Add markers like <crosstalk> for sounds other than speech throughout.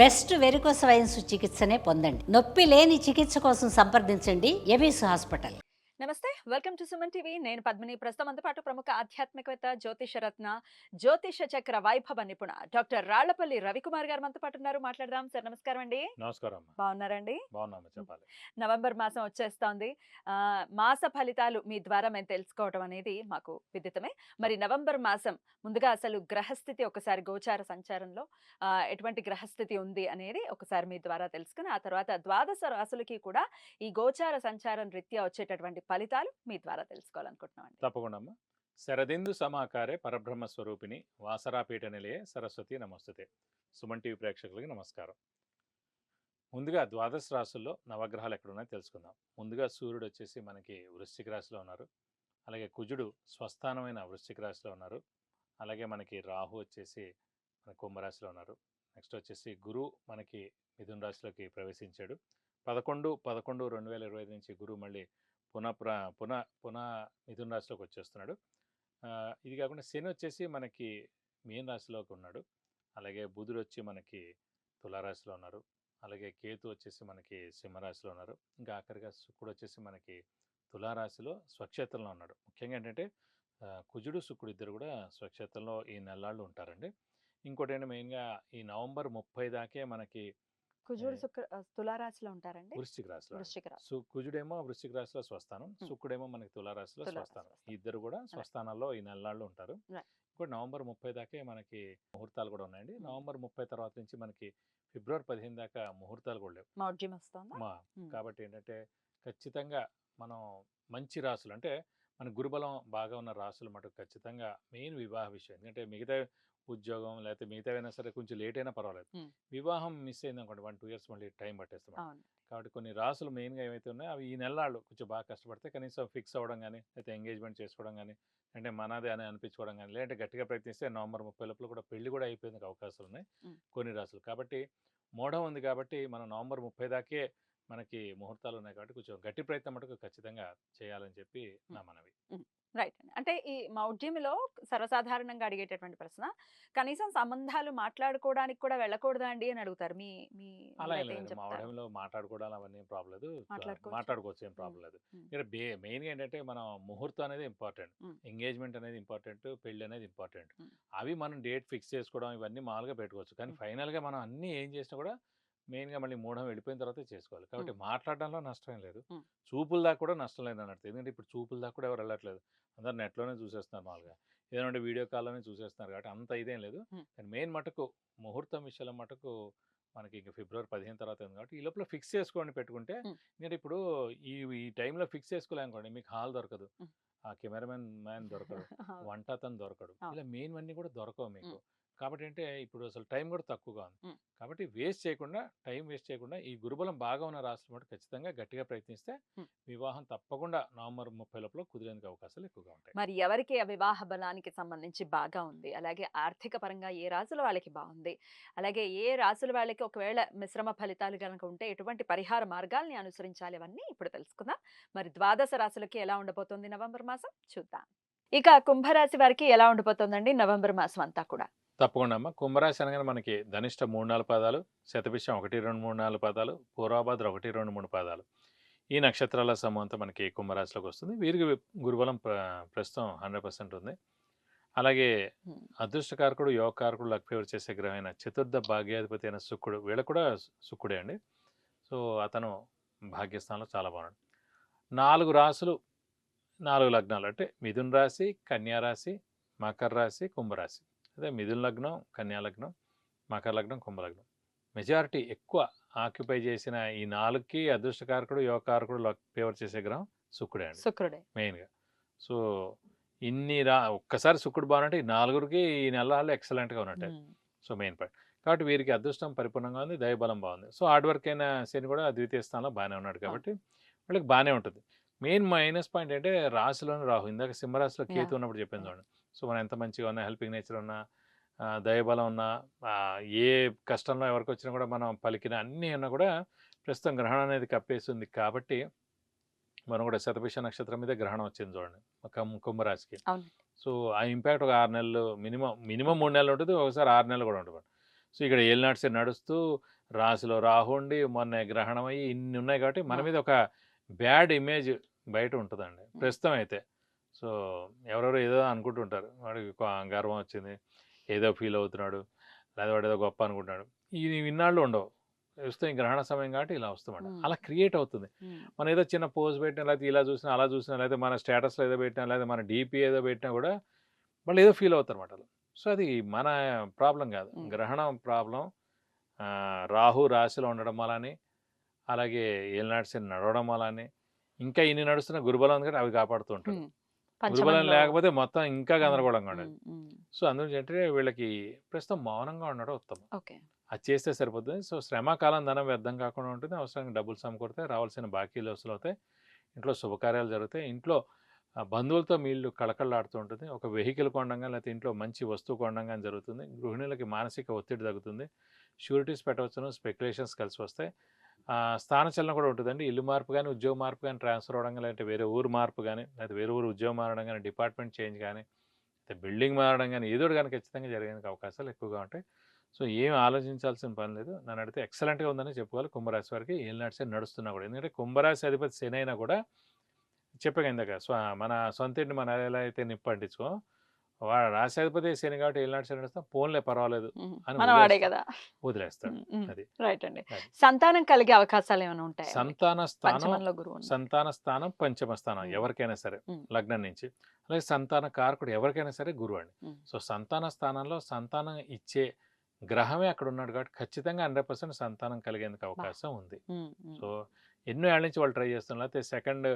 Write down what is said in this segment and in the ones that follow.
Best varicose wines చికిత్సనే పొందండి. నొప్పి లేని చికిత్స కోసం సంప్రదించండి. ఎబిస్ హాస్పిటల్. నమస్తే. Welcome to Suman TV. నేను పద్మిని. ప్రస్తుతం పాటు ప్రముఖ ఆధ్యాత్మికవేత్త జ్యోతిష రత్న జ్యోతిష చక్ర వైభవ నిపుణ డాక్టర్ రాళ్ళపల్లి రవికుమార్ గారు మనతో పాటు ఉన్నారు. మాట్లాడదాం. సార్ నమస్కారం అండి. నమస్కారం బాగున్నారండి? చెప్పాలి. నవంబర్ మాసం వచ్చేస్తోంది. ఆ, మాస ఫలితాలు మీ ద్వారా మేము తెలుసుకోవడం అనేది మాకు విదితమే. మరి నవంబర్ మాసం ముందుగా అసలు గ్రహస్థితి ఒకసారి గోచార సంచారంలో ఎటువంటి గ్రహస్థితి ఉంది అనేది ఒకసారి మీ ద్వారా తెలుసుకుని ఆ తర్వాత ద్వాదశ రాసులకి కూడా ఈ గోచార సంచారం రీత్యా వచ్చేటటువంటి ఫలితాలు మీ ద్వారా తెలుసుకోవాలనుకుంటున్నాం తప్పకుండా అమ్మా శరదిందు సమాకారే పరబ్రహ్మ స్వరూపిణి వాసరాపీఠ నిలయే సరస్వతి నమస్తుతే. సుమన్ టీవీ ప్రేక్షకులకి నమస్కారం. ముందుగా ద్వాదశ రాశుల్లో నవగ్రహాలు ఎక్కడున్నాయో తెలుసుకుందాం. ముందుగా సూర్యుడు వచ్చేసి మనకి వృశ్చిక రాశిలో ఉన్నారు. అలాగే కుజుడు స్వస్థానమైన వృశ్చిక రాశిలో ఉన్నారు. అలాగే మనకి రాహు వచ్చేసి మన కుంభరాశిలో ఉన్నారు. నెక్స్ట్ వచ్చేసి గురు మనకి మిథున రాశిలోకి ప్రవేశించాడు. పదకొండు పదకొండు రెండు వేల ఇరవై ఐదు నుంచి గురువు మళ్ళీ పునః ప్ర పునః పునః మిథున రాశిలోకి వచ్చేస్తున్నాడు. ఇది కాకుండా శని వచ్చేసి మనకి మీన రాశిలోకి ఉన్నాడు. అలాగే బుధుడు వచ్చి మనకి తులారాశిలో ఉన్నారు. అలాగే కేతు వచ్చేసి మనకి సింహరాశిలో ఉన్నారు. ఇంకా ఆఖరిగా శుక్రుడు వచ్చేసి మనకి తులారాశిలో స్వక్షేత్రంలో ఉన్నాడు. ముఖ్యంగా ఏంటంటే కుజుడు శుక్రుడు ఇద్దరు కూడా స్వక్షేత్రంలో ఈ నెలాళ్ళు ఉంటారండి. ఇంకోటి ఏంటంటే మెయిన్గా ఈ నవంబర్ ముప్పై దాకే మనకి కుజుడు. శుక్ర తులారాశిలో ఉంటారండి. వృశ్చిక రాశిలో. వృశ్చిక రాశి. సు కుజుడేమో వృశ్చిక రాశిలో స్వస్థానం శుక్రుడేమో మనకి తులారాశిలో తులారాశి స్వస్థానం. ఇద్దరు కూడా స్వస్థానాల్లో ఈ నెలలాళ్ళు ఉంటారు. ఇప్పుడు నవంబర్ ముప్పై దాకే మనకి ముహూర్తాలు కూడా ఉన్నాయండి. నవంబర్ ముప్పై తర్వాత నుంచి మనకి ఫిబ్రవరి పదిహేను దాకా ముహూర్తాలు కూడా లేవు. కాబట్టి ఏంటంటే ఖచ్చితంగా మనం మంచి రాసులు అంటే మన గురుబలం బాగా ఉన్న రాసులు మటుకు ఖచ్చితంగా మెయిన్ వివాహ విషయం. ఎందుకంటే మిగతా ఉద్యోగం లేకపోతే మిగతా అయినా సరే కొంచెం లేట్ అయినా పర్వాలేదు. వివాహం మిస్ అయింది అనుకోండి వన్ టూ ఇయర్స్ మళ్ళీ టైం పట్టేస్తాం కాబట్టి కొన్ని రాసులు మెయిన్గా ఏవైతే ఉన్నాయో అవి ఈ నెలలు కొంచెం బాగా కష్టపడితే కనీసం ఫిక్స్ అవ్వడం కానీ లేకపోతే ఎంగేజ్మెంట్ చేసుకోవడం కానీ అంటే మనదే అని అనిపించుకోవడం కానీ లేదంటే గట్టిగా ప్రయత్నిస్తే నవంబర్ ముప్పై లోపల కూడా పెళ్ళి కూడా అయిపోయేందుకు అవకాశాలు ఉన్నాయి. కొన్ని రాసులు కాబట్టి మోఢం ఉంది కాబట్టి మనం నవంబర్ ముప్పై దాకే మనకి ముహూర్తాలు ఉన్నాయి కాబట్టి కొంచెం గట్టి ప్రయత్నం మటుకు ఖచ్చితంగా చేయాలని చెప్పి నా మనవి. రైట్ అండి. అంటే ఈ మౌఢ్యంలో సర్వసాధారణంగా అడిగేటటువంటి ప్రశ్న కనీసం సంబంధాలు మాట్లాడుకోవడానికి కూడా వెళ్ళకూడదా అండి అని అడుగుతారు. మీ మీ అలా ఏం మీరైతే ఏం లేదు మా చెప్తారు? ఆడమిలో మాట్లాడుకోవడం అవన్నీ ఏం ప్రాబ్లం లేదు. మాట్లాడుకోవచ్చు. ఏం ప్రాబ్లం లేదు. మ్. ఇక్కడ బే మెయిన్గా ఏంటంటే మనం ముహూర్తం అనేది ఇంపార్టెంట్. ఎంగేజ్మెంట్ అనేది ఇంపార్టెంట్. పెళ్ళి అనేది ఇంపార్టెంట్. అవి మనం డేట్ ఫిక్స్ చేసుకోవడం ఇవన్నీ మామూలుగా పెట్టుకోవచ్చు. కానీ. ఫైనల్గా మనం అన్నీ ఏం చేసినా కూడా మెయిన్గా మళ్ళీ మూఢం వెళ్ళిపోయిన తర్వాత చేసుకోవాలి కాబట్టి మాట్లాడడంలో నష్టం లేదు. చూపుల దాకా కూడా నష్టం లేదు అన్నట్టు ఎందుకంటే ఇప్పుడు చూపుల దాకా కూడా ఎవరు వెళ్ళట్లేదు అందరు నెట్లోనే చూసేస్తున్నారు మామూలుగా ఏదంటే వీడియో కాల్లోనే చూసేస్తున్నారు కాబట్టి అంత ఇదేం లేదు. కానీ మెయిన్ మటుకు ముహూర్తం విషయంలో మటుకు మనకి ఇంకా ఫిబ్రవరి పదిహేను తర్వాత ఉంది కాబట్టి ఈ లోపల ఫిక్స్ చేసుకోండి పెట్టుకుంటే. ఎందుకంటే ఇప్పుడు ఈ ఈ టైంలో ఫిక్స్ చేసుకోలేనుకోండి మీకు హాల్ దొరకదు. ఆ కెమెరామెన్ మ్యాన్ దొరకడు. <laughs> వంట అతను దొరకడు. ఇలా మెయిన్ అన్నీ కూడా దొరకవు మీకు. కాబట్టి అంటే ఇప్పుడు అసలు టైం కూడా తక్కువగా ఉంది. కాబట్టి వేస్ట్ చేయకుండా టైం వేస్ట్ చేయకుండా ఈ గురుబలం బాగా ఉన్న రాష్ట్రం మటు ఖచ్చితంగా గట్టిగా ప్రయత్నిస్తే. వివాహం తప్పకుండా నవంబర్ ముప్పై లోపల కుదిరేందుకు అవకాశాలు ఎక్కువగా ఉంటాయి. మరి ఎవరికి వివాహ బలానికి సంబంధించి బాగా ఉంది? అలాగే ఆర్థిక పరంగా ఏ రాసుల వాళ్ళకి బాగుంది? అలాగే ఏ రాసుల వాళ్ళకి ఒకవేళ మిశ్రమ ఫలితాలు కనుక ఉంటే ఎటువంటి పరిహార మార్గాల్ని అనుసరించాలి అవన్నీ ఇప్పుడు తెలుసుకుందాం. మరి ద్వాదశ రాశులకి ఎలా ఉండబోతోంది నవంబర్ మాసం? చూద్దాం. ఇక కుంభరాశి వారికి ఎలా ఉండబోతోందండి నవంబర్ మాసం అంతా కూడా? తప్పకుండా అమ్మ. కుంభరాశి అనగానే మనకి ధనిష్ట మూడు నాలుగు పాదాలు శతభిషం ఒకటి రెండు మూడు నాలుగు పాదాలు పూర్వాభాద్ర ఒకటి రెండు మూడు పాదాలు. ఈ నక్షత్రాల సమూహంతో మనకి కుంభరాశిలోకి వస్తుంది. వీరికి గురుబలం ప్ర ప్రస్తుతం హండ్రెడ్ పర్సెంట్ ఉంది. అలాగే. అదృష్టకారకుడు యోగకారకుడు లక్ ఫేవర్ చేసే గ్రహమైన చతుర్థ భాగ్యాధిపతి అయిన శుక్రుడు వీళ్ళకు కూడా శుక్రుడే అండి. సో అతను భాగ్యస్థానంలో చాలా బాగున్నాడు. నాలుగు రాసులు నాలుగు లగ్నాలు అంటే మిథున్ రాశి కన్యా రాశి మకర రాశి కుంభరాశి. అదే మిథున్ లగ్నం కన్యా లగ్నం మకర లగ్నం కుంభలగ్నం మెజారిటీ ఎక్కువ ఆక్యుపై చేసిన ఈ నాలుగుకి అదృష్టకారకుడు యోగకారకుడు లక్ ఫేవర్ చేసే గ్రహం శుక్రుడే అండి. శుక్రుడే. మెయిన్గా. సో ఇన్ని రా ఒక్కసారి శుక్రుడు బాగుంటే ఈ నాలుగురికి ఈ నెలలు ఎక్సలెంట్గా ఉన్నట్టే. So main point. కాబట్టి వీరికి అదృష్టం పరిపూర్ణంగా ఉంది దైవబలం బాగుంది. సో హార్డ్ వర్క్ అయిన శని కూడా ద్వితీయ స్థానంలో బాగానే ఉన్నాడు కాబట్టి వాళ్ళకి బాగానే ఉంటుంది. మెయిన్ మైనస్ పాయింట్ అంటే రాశిలోనే రాహు. ఇందాక సింహరాశిలో కేతు. ఉన్నప్పుడు చెప్పింది చూడండి. సో మనం ఎంత మంచిగా ఉన్నా హెల్పింగ్ నేచర్ ఉన్నా ఆ, దైవబలం ఉన్నా ఏ కష్టంలో ఎవరికి వచ్చినా కూడా మనం పలికిన అన్నీ ఉన్నా కూడా ప్రస్తుతం గ్రహణం అనేది కప్పేస్తుంది కాబట్టి మనం కూడా శతభిష నక్షత్రం మీద గ్రహణం వచ్చింది చూడండి ఒక కుంభరాశికి. సో ఆ ఇంపాక్ట్ ఒక ఆరు నెలలు మినిమం మినిమం మూడు నెలలు ఉంటుంది ఒకసారి ఆరు నెలలు కూడా ఉంటుంది సో ఇక్కడ ఏలినాడ్స్ నడుస్తూ రాశిలో రాహుండి మొన్న గ్రహణం అయ్యి ఇన్ని ఉన్నాయి కాబట్టి మన. మీద ఒక బ్యాడ్ ఇమేజ్ బయట ఉంటుందండి. ప్రస్తుతం అయితే సో ఎవరెవరు ఏదో అనుకుంటుంటారు. వాడికి గర్వం వచ్చింది ఏదో ఫీల్ అవుతున్నాడు లేదా వాడు ఏదో గొప్ప అనుకుంటున్నాడు. ఈ ఇన్నాళ్ళు ఉండవు. వస్తే గ్రహణ సమయం కాబట్టి ఇలా వస్తామంట. అలా క్రియేట్ అవుతుంది. మనం ఏదో చిన్న పోజ్ పెట్టినా లేకపోతే ఇలా చూసినా అలా చూసినా లేదా మన స్టేటస్లో ఏదో పెట్టినా లేదా మన డీపీ ఏదో పెట్టినా కూడా వాళ్ళు ఏదో ఫీల్ అవుతారు అనమాట సో అది మన ప్రాబ్లం కాదు. గ్రహణం ప్రాబ్లం రాహు రాశిలో ఉండడం వలని అలాగే ఏలినాడ్స్ నడవడం వలని ఇంకా ఇన్ని నడుస్తున్న గురుబలం ఉంది కాబట్టి అవి కాపాడుతూ ఉంటాడు పంచమంలో- లేకపోతే మొత్తం ఇంకా గందరగోళంగా ఉండదు సో అందుగురించి అంటే వీళ్ళకి ప్రస్తుతం మౌనంగా ఉండడం ఉత్తమం. అది చేస్తే సరిపోతుంది. సో శ్రమకాలం ధనం వ్యర్థం కాకుండా ఉంటుంది. అవసరానికి డబ్బులు సమకూరితే రావాల్సిన బాకీలు వసూలు అవుతాయి. ఇంట్లో శుభకార్యాలు జరుగుతాయి. ఇంట్లో బంధువులతో మీళ్ళు కళకళలాడుతూ ఉంటుంది. ఒక వెహికల్ కొనడంగా లేకపోతే ఇంట్లో మంచి వస్తువు కొనడంగా జరుగుతుంది. గృహిణులకి మానసిక ఒత్తిడి తగ్గుతుంది. షూరిటీస్ పెట్టవచ్చును. స్పెక్యులేషన్స్ కలిసి వస్తాయి. స్థానచలనం కూడా ఉంటుందండి. ఇల్లు మార్పు కానీ ఉద్యోగ మార్పు కానీ ట్రాన్స్ఫర్ అవ్వడం కానీ లేదంటే వేరే ఊరు మార్పు కానీ లేకపోతే వేరే ఊరు ఉద్యోగం మారడం కానీ డిపార్ట్మెంట్ చేంజ్ కానీ లేకపోతే బిల్డింగ్ మారడం కానీ ఏదో ఒకటి కానీ ఖచ్చితంగా జరిగేందుకు అవకాశాలు ఎక్కువగా ఉంటాయి. సో ఏం ఆలోచించాల్సిన పని లేదు. నన్ను అడిగితే ఎక్సలెంట్గా ఉందని చెప్పుకోవాలి. కుంభరాశి వారికి ఏం నడిచే నడుస్తున్నా కూడా. ఎందుకంటే కుంభరాశి అధిపతి శని అయినా కూడా చెప్పాక ఇందాక స్వ మన సొంత ఇంటి మన ఎలా అయితే నిప్పు అంటించుకో వాడు రాశి అధిపతి శని కాబట్టి ఏం నడిచే నడుస్తాం పోన్లే పర్వాలేదు అని వాడే. కదా వదిలేస్తాడు అది. రైట్ అండి. సంతానం కలిగే అవకాశాలు ఏమైనా ఉంటాయి సంతాన స్థానం. సంతాన స్థానం పంచమ స్థానం. ఎవరికైనా సరే. లగ్నం నుంచి అలాగే సంతాన కారకుడు ఎవరికైనా సరే గురువు అండి. సో సంతాన స్థానంలో సంతానం ఇచ్చే గ్రహమే అక్కడ ఉన్నాడు కాబట్టి ఖచ్చితంగా హండ్రెడ్ పర్సెంట్ సంతానం కలిగేందుకు అవకాశం ఉంది సో ఎన్నో ఏళ్ళ నుంచి వాళ్ళు ట్రై చేస్తున్నారు లేకపోతే సెకండ్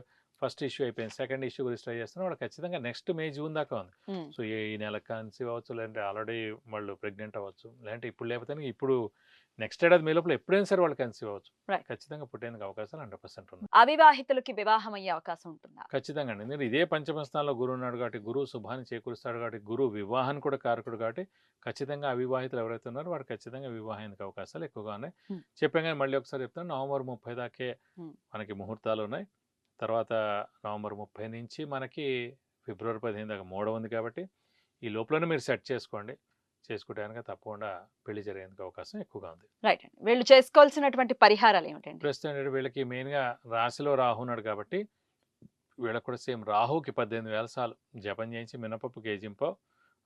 ఫస్ట్ ఇష్యూ అయిపోయింది. సెకండ్ ఇష్యూ గురించి ట్రై చేస్తున్నారు వాళ్ళు ఖచ్చితంగా నెక్స్ట్ మే జూన్ దాకా ఉంది. సో ఈ నెల కన్సీవ్ అవ్వచ్చు లేదంటే ఆల్రెడీ వాళ్ళు ప్రెగ్నెంట్ అవ్వచ్చు లేదంటే ఇప్పుడు లేకపోతే ఇప్పుడు నెక్స్ట్ ఏడాది మే లోపల ఎప్పుడైనా సరే వాళ్ళు కన్సీవ్ అవ్వచ్చు. ఖచ్చితంగా పుట్టేందుకు అవకాశాలు హండ్రెడ్ పర్సెంట్ ఉన్నాయి. అవివాహితులకి వివాహం అయ్యే అవకాశం ఉంటుందా? ఖచ్చితంగా అండి. ఎందుకంటే ఇదే పంచమ స్థానంలో గురువు ఉన్నాడు కాబట్టి గురువు శుభాన్ని చేకూరుస్తాడు కాబట్టి గురువు వివాహాన్ని కూడా కారకుడు కాబట్టి ఖచ్చితంగా అవివాహితులు ఎవరైతే ఉన్నారో వాడు ఖచ్చితంగా వివాహానికి అవకాశాలు ఎక్కువగా ఉన్నాయి. Hmm. చెప్పాం కానీ మళ్ళీ ఒకసారి చెప్తాను నవంబర్ ముప్పై దాకే. మనకి ముహూర్తాలు ఉన్నాయి. తర్వాత నవంబర్ ముప్పై నుంచి మనకి ఫిబ్రవరి పదిహేను దాకా మూడవ ఉంది కాబట్టి ఈ లోపలనే మీరు సెట్ చేసుకోండి. చేసుకుంటే కనుక తప్పకుండా పెళ్ళి జరిగేందుకు అవకాశం ఎక్కువగా ఉంది. రైట్ అండి. వీళ్ళు చేసుకోవాల్సినటువంటి పరిహారాలు ఏమిటండి? ప్రస్తుతం వీళ్ళకి మెయిన్గా రాశిలో రాహు ఉన్నాడు కాబట్టి వీళ్ళకి కూడా సేమ్ రాహుకి పద్దెనిమిది వేల సార్లు జపం చేయించి మినపప్పు కేజింపో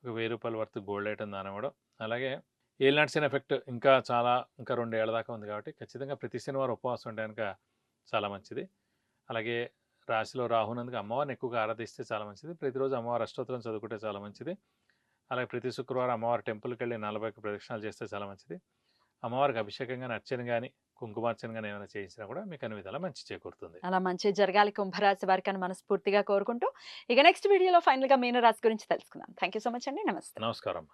ఒక వెయ్యి రూపాయల వర్త్ గోల్డ్ ఐటమ్ దాని ఇవ్వడం. అలాగే ఏలినాట్సిన ఎఫెక్ట్ ఇంకా చాలా ఇంకా రెండు ఏళ్ళ దాకా ఉంది కాబట్టి ఖచ్చితంగా ప్రతి శనివారం ఉపవాసం ఉంటే కనుక చాలా మంచిది. అలాగే రాశిలో రాహునందుకు అమ్మవారిని ఎక్కువగా ఆరాధిస్తే చాలా మంచిది. ప్రతిరోజు అమ్మవారి అష్టోత్తరం చదువుకుంటే చాలా మంచిది. అలాగే ప్రతి శుక్రవారం అమ్మవారి టెంపుల్కి వెళ్ళి నలభై ఒక్క ప్రదక్షిణాలు చేస్తే చాలా మంచిది. అమ్మవారికి అభిషేకం కానీ అర్చన కానీ కుంకుమార్చన కానీ ఏమైనా చేయించినా కూడా మీకు అన్ని విధాలా మంచి చేకూరుతుంది. అలా మంచి జరగాలి కుంభరాశి వారికి అని మనస్ఫూర్తిగా కోరుకుంటూ ఇక నెక్స్ట్ వీడియోలో ఫైనల్గా మీనరాశి గురించి తెలుసుకుందాం. థ్యాంక్ యూ సో మచ్ అండి. నమస్తే. నమస్కారం